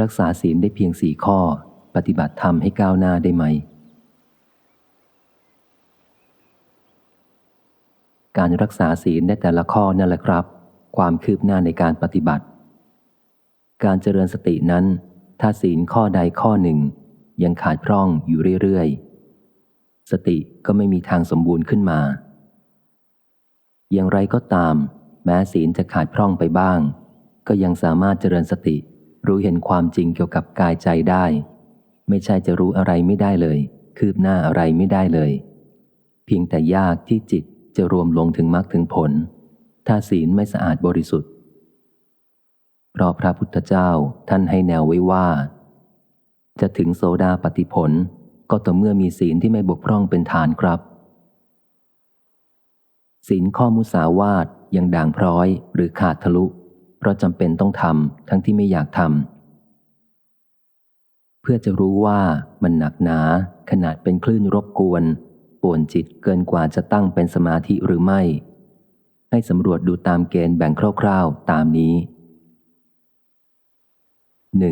รักษาศีลได้เพียงสี่ข้อ ปฏิบัติธรรมให้ก้าวหน้าได้ไหม การรักษาศีลในแต่ละข้อนั่นแหละครับ ความคืบหน้าในการปฏิบัติ การเจริญสตินั้น ถ้าศีลข้อใดข้อหนึ่ง ยังขาดพร่องอยู่เรื่อยๆ สติก็ไม่มีทางสมบูรณ์ขึ้นมา อย่างไรก็ตาม แม้ศีลจะขาดพร่องไปบ้าง ก็ยังสามารถเจริญสติ รู้เห็นความจริงเกี่ยวกับกายใจได้ ไม่ใช่จะรู้อะไรไม่ได้เลย คืบหน้าอะไรไม่ได้เลย เพียงแต่ยากที่จิตจะรวมลงถึงมรรคถึงผล ถ้าศีลไม่สะอาดบริสุทธิ์เพราะพระพุทธเจ้าท่านให้แนวไว้ว่า จะถึงโสดาปฏิผลก็ต่อเมื่อมีศีลที่ไม่บกพร่องเป็นฐานครับ ศีลข้อมุสาวาทยังด่างพร้อยหรือขาดทะลุ ราะจำเป็นต้องทำทั้งที่ไม่อยากทำเพื่อจะรู้ว่ามันหนักหนาขนาดเป็นคลื่นรบกวนป่วนจิตเกินกว่าจะตั้งเป็นสมาธิหรือไม่ ให้สำรวจดูตามเกณฑ์แบ่งคร่าวๆ ตามนี้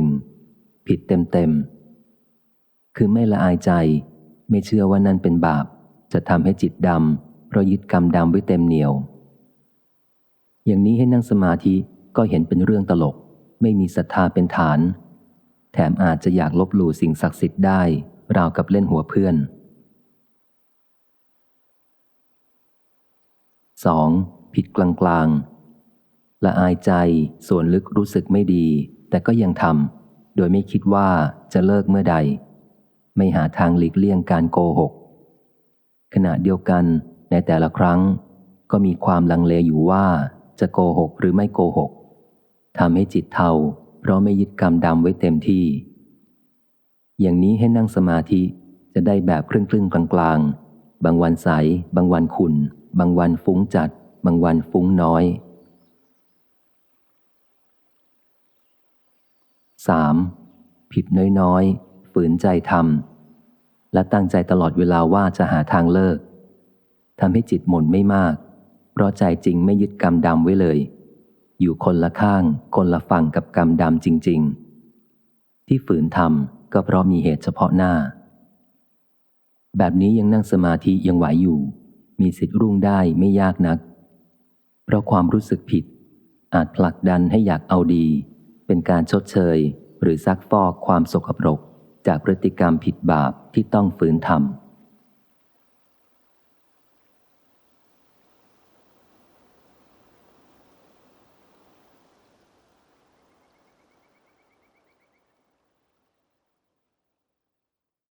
1. ผิดเต็มๆ คือไม่ละอายใจ ไม่เชื่อว่านั่นเป็นบาป จะทำให้จิตดำเพราะยึดกรรมดำไว้เต็มเหนียว อย่างนี้ให้นั่งสมาธิ ก็เห็นเป็นเรื่องตลก ไม่มีศรัทธาเป็นฐาน แถมอาจจะอยากลบหลู่สิ่งศักดิ์สิทธิ์ได้ ราวกับเล่นหัวเพื่อน 2. ผิดกลางๆละอายใจส่วนลึกรู้สึกไม่ดี แต่ก็ยังทำโดยไม่คิดว่าจะเลิกเมื่อใด ไม่หาทางหลีกเลี่ยงการโกหก ขณะเดียวกันในแต่ละครั้ง ก็มีความลังเลอยู่ว่าจะโกหกหรือไม่โกหก ทำให้จิตเทาเพราะไม่ยึดกรรมดำไว้เต็มที่ อย่างนี้ให้นั่งสมาธิจะได้แบบครึ่งครึ่งกลางกลางบางวันใส บางวันขุนบางวันฟุ้งจัด บางวันฟุ้งน้อย 3. ผิดน้อยๆ ฝืนใจทำและตั้งใจตลอดเวลาว่าจะหาทางเลิกทำให้จิตหม่นไม่มาก เพราะใจจริงไม่ยึดกรรมดำไว้เลย อยู่คนละข้าง คนละฝั่งกับกรรมดำจริง ๆ ที่ฝืนทำก็เพราะมีเหตุเฉพาะหน้า แบบนี้ยังนั่งสมาธิยังไหวอยู่ มีสิทธิ์รุ่งได้ไม่ยากนัก เพราะความรู้สึกผิด อาจผลักดันให้อยากเอาดี เป็นการชดเชย หรือซักฟอกความสกปรก จากพฤติกรรมผิดบาปที่ต้องฝืนทำ